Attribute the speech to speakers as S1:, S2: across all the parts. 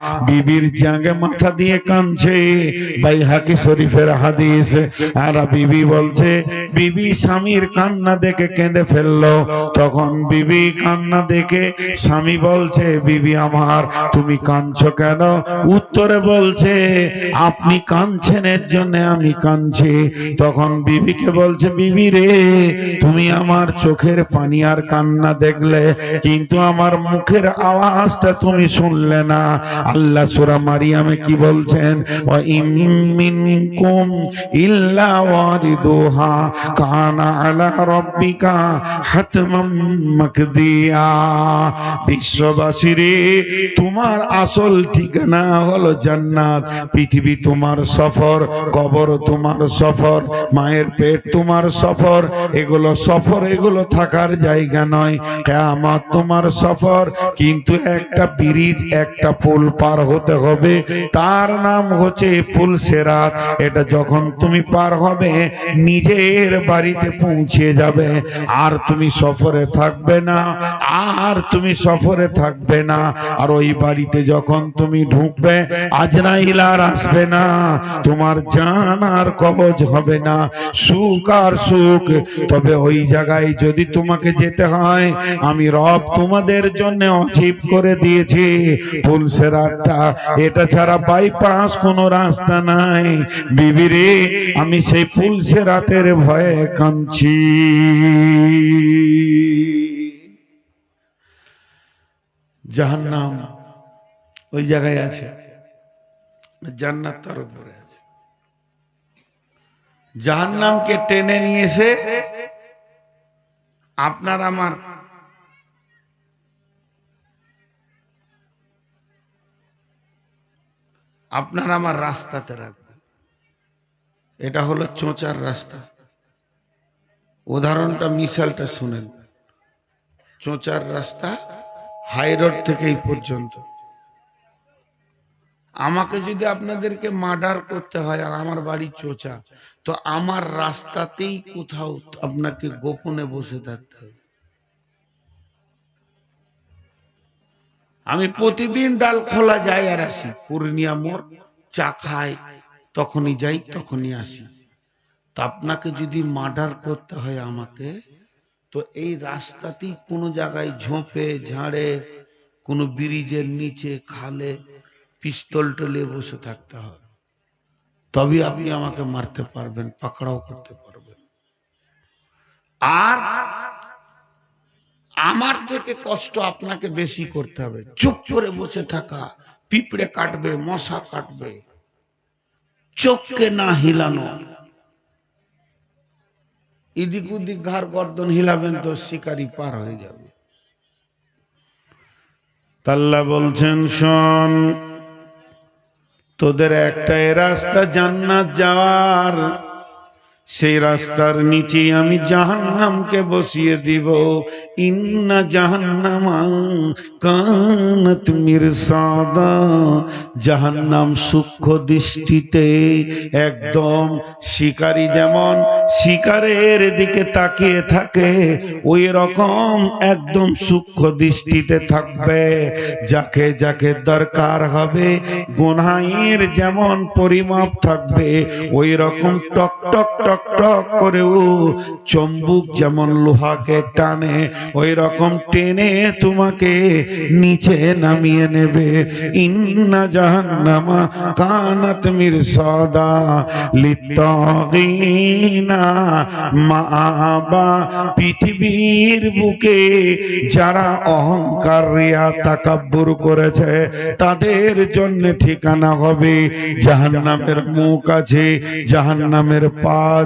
S1: বিবির জাঙ্গে মাথা দিয়ে কাঁদছে। ভাই হাকি শরীফের হাদিস। আর বিবি বলছে, বিবি স্বামীর কান্না দেখে কেঁদে ফেলল। তখন বিবি কান্না দেখে স্বামী বলছে, বিবি আমার, তুমি কাঁদছো কেন? উত্তরে বলছে, আপনি কাঁদছেন, এর জন্য আমি কাঁদছি। তখন বিবিকে বলছে, বিবি রে, তুমি আমার চোখের পানি আর কান্না দেখলে, কিন্তু আমার মুখের আওয়াজটা তুমি শুনলে না। আল্লাহ সূরা মারিয়ামে কি বলছেন? বিশ্ববাসী রে তোমার আসল ঠিকানা হলো জান্নাত। পৃথিবী তোমার সফর, কবর তোমার সফর, মায়ের পেট তোমার সফর, এগুলো সফর, এগুলো থাকার জায়গা নয়। কেমন তোমার সফর, কিন্তু একটা ব্রিজ, একটা পুল পার হতে হবে, তার নাম হচ্ছে পুল সেরাত। এটা যখন তুমি পার হবে, নিজের বাড়িতে পৌঁছে যাবে। আর তুমি সফরে থাকবে না, আর তুমি সফরে থাকবে না। আর ওই বাড়িতে যখন তুমি ঢুকবে, আজরাইল আর আসবে না। তোমার জান আর কবজ হবে না। সুখ আর সুখ। তবে ওই জায়গায় যদি তোমাকে যেতে হয়, আমি রব তোমাদের জন্য অচিপ করে দিয়েছি। ফুলসেরাটা এটা ছাড়া বাইপাস কোনো রাস্তা নাই। বিবিরে আমি সেই ফুলসেরাতের ভয়ে কাঁদছি। জাহান্নাম ওই জায়গায় আছে। জান্নাত তার উপরে আছে। জাহান্নামকে টেনে নিয়ে এসে আপনার আমার আপনার আমার রাস্তাতে রাখবে এটা হলো চোঁচার রাস্তা। উদাহরণটা মিশালটা শুনেন। চোঁচার রাস্তা হাই রোড থেকে এই পর্যন্ত। আমাকে যদি আপনাদেরকে মার্ডার করতে হয় আর আমার বাড়ি চোঁচা, তো আমার রাস্তাতেই কোথাও আপনাকে গোপনে বসে থাকতে হবে। আমি প্রতিদিন ডাল খোলা যাই আর আসি। পূর্ণিয়া মোড়, চা খাই, তখনই যাই, তখনই আসি। তা আপনাকে যদি মার্ডার করতে হয় আমাকে, তো এই রাস্তাতেই কোনো জায়গায় ঝোপে, ঝাড়ে, কোনো ব্রিজের নিচে খালে পিস্তল টলে বসে থাকতে হবে তবে আপনি আমাকে মারতে পারবেন, পাকড়াও করতে পারবেন। আর আমার থেকে কষ্ট আপনাকে বেশি করতে হবে। চুপ করে বসে থাকা, পিঁপড়ে কাটবে, মশা কাটবে, চোখকে না হিলানো। এদিক ওদিক ঘাড় গর্দন হিলাবেন তো শিকারি পার হয়ে যাবে। তাল্লা বলছেন, শোন, তোদের একটাই রাস্তা জান্নাত যাওয়ার। সেই রাস্তার নিচে আমি জাহান্নামকে বসিয়ে দিব। ইন্না জাহান্নামা কানাত মিরসাদা। জাহান্নাম সূক্ষ্ম দৃষ্টিতে একদম শিকারী যেমন শিকারের দিকে তাকিয়ে থাকে, ওই রকম একদম সূক্ষ্ম দৃষ্টিতে থাকবে। যাকে যাকে দরকার হবে গোনাইয়ের যেমন পরিমাপ থাকবে, ওই রকম টক টক টক টক টক করেও চম্বুক যেমন লোহাকে টানে ওই রকম টেনে তোমাকে নিচে নামিয়ে নেবে। ইন্না জাহান্নামা কানাত মিরসাদা লিত্তাগিনা মাআবা। পৃথিবীর বুকে যারা অহংকার রিয়া তাকাব্বুর করেছে, তাদের জন্য ঠিকানা হবে। জাহান্নামের মুখ আছে, জাহান্নামের পা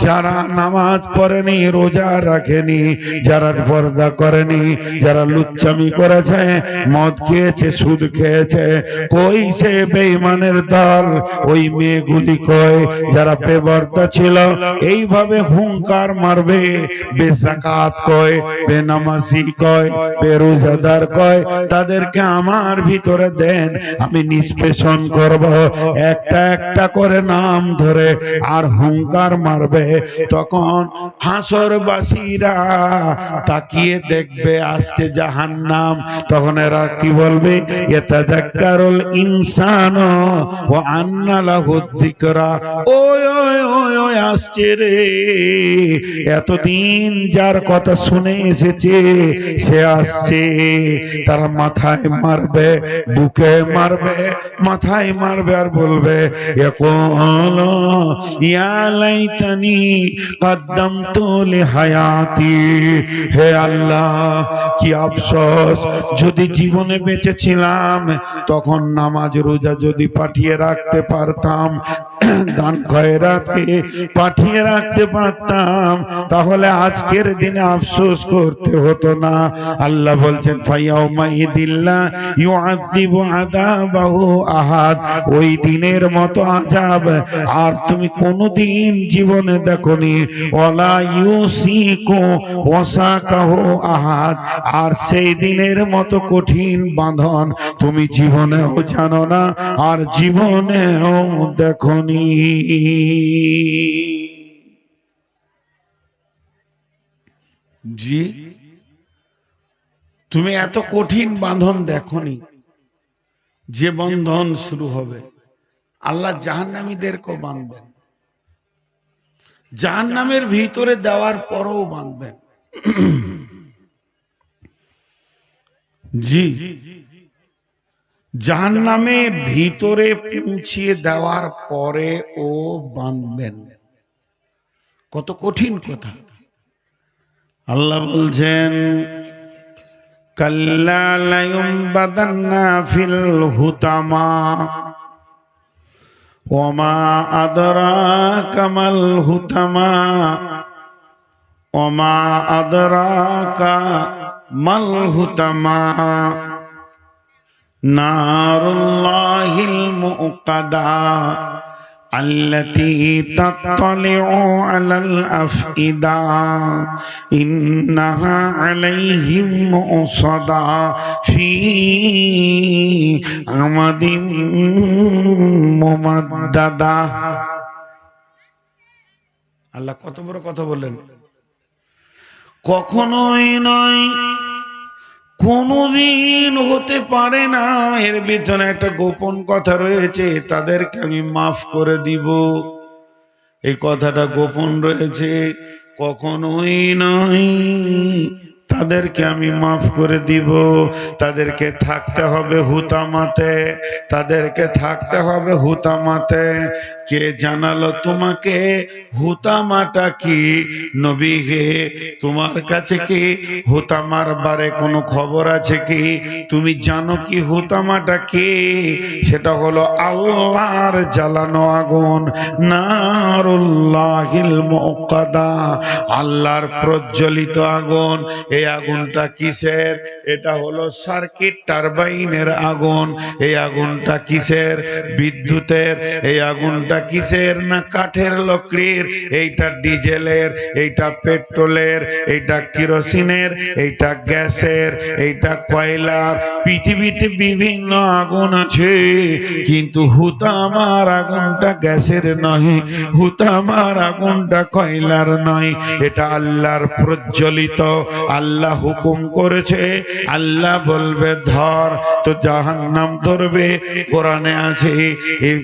S1: যারা নামাজ পড়েনি, রোজা রাখেনি, যারা পর্দা করেনি, যারা লুচ্চামি করেছে, মদ খেয়েছে, সুদ খেয়েছে, কই সে বেঈমানের দল? ওই মেয়েগুলি কয় যারা বেবর্দা ছিল, এইভাবে হুঙ্কার মারবে, বেজাকাত কয় বেনামাজি কয় বেরোজাদার কয় তাদেরকে আমার ভিতরে দেন, আমি নিষ্পেষণ করব। একটা একটা করে নাম ধরে আর হুঙ্কার মারবে, তখন হাসরবাসীরা তাকিয়ে দেখবে, আসছে জাহান্নাম। তখন এরা কি বলবে? ইয়াতাযাক্কারুল ইনসান ও আন্না লাহু যিকরা। ওই ওই ওই ওই, আসছে রে। এতদিন যার কথা শুনে এসেছে, সে আসছে। তারা মাথায় মারবে, বুকে মারবে, মাথায় মারবে আর বলবে এখন ইয়া তো লে হায়াতি। হে আল্লাহ, কি আফসোস, যদি জীবনে বেঁচে ছিলাম তখন নামাজ, রোজা যদি পাঠিয়ে রাখতে পারতাম দান খয়রাতকে পাঠিয়ে রাখতে পারতাম। তাহলে আজকের দিনে আফসোস করতে হতো না। আল্লাহ বলছেন ফাইয়াউমাইদিল্লা ইউআযিবু আযাবাহু আহাদ। ওই দিনের মতো আযাব। আর তুমি কোনোদিন জীবনে দেখনি। ওয়ালা ইউসিকু ওয়াসাকাহু আহাদ। আর সেই দিনের মতো কঠিন বাঁধন তুমি জীবনেও জানো না, আর জীবনেও দেখনি। জি, তুমি এত কঠিন বাঁধন দেখনি, যে বন্ধন শুরু হবে। আল্লাহ জাহান্নামীদেরকেও বাঁধবেন। জাহান্নামের ভিতরে দেওয়ার পরও বাঁধবেন। জি জাহান্নামে ভিতরে পৌঁছিয়ে দেওয়ার পরে ও বাঁধবেন। কত কঠিন কথা। আল্লাহ বলছেন ওমা হুতামা ওমা হুতামা। নারুল্লাহিল মুকাদা التي تطلع على الأفئدة إنها عليهم مؤصدة في عمد ممددة আল্লাহ কত বড় কথা বললেন কখনোই নয় কোনদিন হতে পারে না। এর ভিতরে একটা গোপন কথা রয়েছে, তাদেরকে আমি মাফ করে দিব। এই কথাটা গোপন রয়েছে, কখনোই নয়। তাদেরকে আমি মাফ করে দিব। তাদেরকে থাকতে হবে হুতামাতে। তাদেরকে থাকতে হবে হুতামাতে। কে জানালো তোমাকে? হুতামাটা কি? নবী হে, তোমার কাছে কি হুতামার বারে কোনো খবর আছে কি? তুমি জানো কি হুতামাটা কি? সেটা হলো আল্লাহর জ্বালানো আগুন, নারুল্লাহিল মুকাদা আল্লাহর প্রজ্বলিত আগুন। এই আগুনটা কিসের? এটা হলো সার্কিট টারবাইনের আগুন। এই আগুনটা কিসের? বিদ্যুতের। এই আগুনটা কিসের না কাঠের লকড়ির? এইটা ডিজেলের, এইটা পেট্রোলের, এইটা কিরোসিনের, এইটা গ্যাসের, এইটা কয়লার। পৃথিবীতে বিভিন্ন আগুন আছে, কিন্তু হুতামার আগুনটা গ্যাসের নয় হুতামার আগুনটা কয়লার নয়। এটা আল্লাহর প্রজ্বলিত, আল্লাহ হুকুম করেছে, আল্লাহ বলবে, ধর, তো জাহান্নাম ধরবে। কোরআনে আছে এই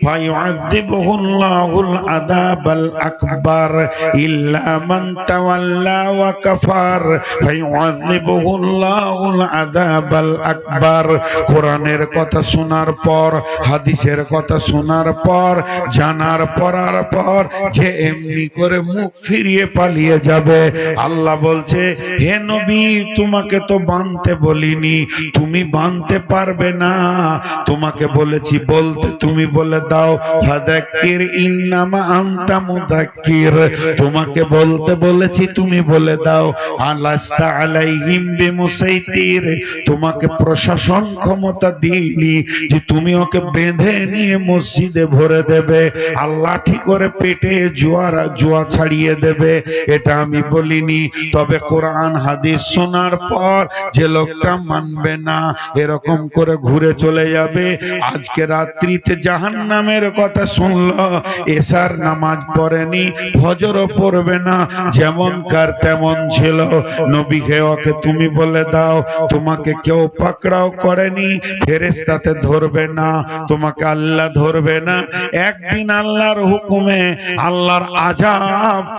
S1: কি ফায়ুআযিবুহুল্লাহুল আযাবাল আকবার। ইল্লা মান তাওয়াল্লা ওয়া কাফার। ফায়ুআযিবুহুল্লাহুল আযাবাল আকবার। কোরআনের কথা শোনার পর, হাদিসের কথা শোনার পর, জানার পড়ার পর যে এমনি করে মুখ ফিরিয়ে পালিয়ে যাবে। আল্লাহ বলছে, হে নবী, তোমাকে তো বানতে বলিনি। তুমি বানতে পারবে না। তোমাকে বলেছি, বলতে তুমি বলে বলে দাও, ফাদাক্কির ইন্নামা আনতা মুদাক্কির। তোমাকে বলতে বলেছি, তুমি বলে দাও, আলাস্তা আলাইহিম বিমুসাইতির। তোমাকে প্রশাসন ক্ষমতা দিইনি যে তুমি ওকে বেঁধে নিয়ে মসজিদে ভরে দেবে আল্লাহ ঠিক করে পেটে জুয়ারা, জুয়া ছাড়িয়ে দেবে। এটা আমি বলিনি, তবে কোরআন হাদিস শোনার পর যে লোকটা মানবে না, এরকম করে ঘুরে চলে যাবে। আজকে রাত্রিতে জাহান্নামের কথা শুনল। এসার নামাজ পড়েনি, ফজরও পড়বে না, যেমন কার তেমন ছিল। নবীকে ওকে তুমি বলে দাও, তোমাকে কেউ পাকড়াও করেনি ফেরেস্তাতে ধরবে না, তোমাকে আল্লাহ ধরবে না। একদিন আল্লাহর হুকুমে, আল্লাহর আজাব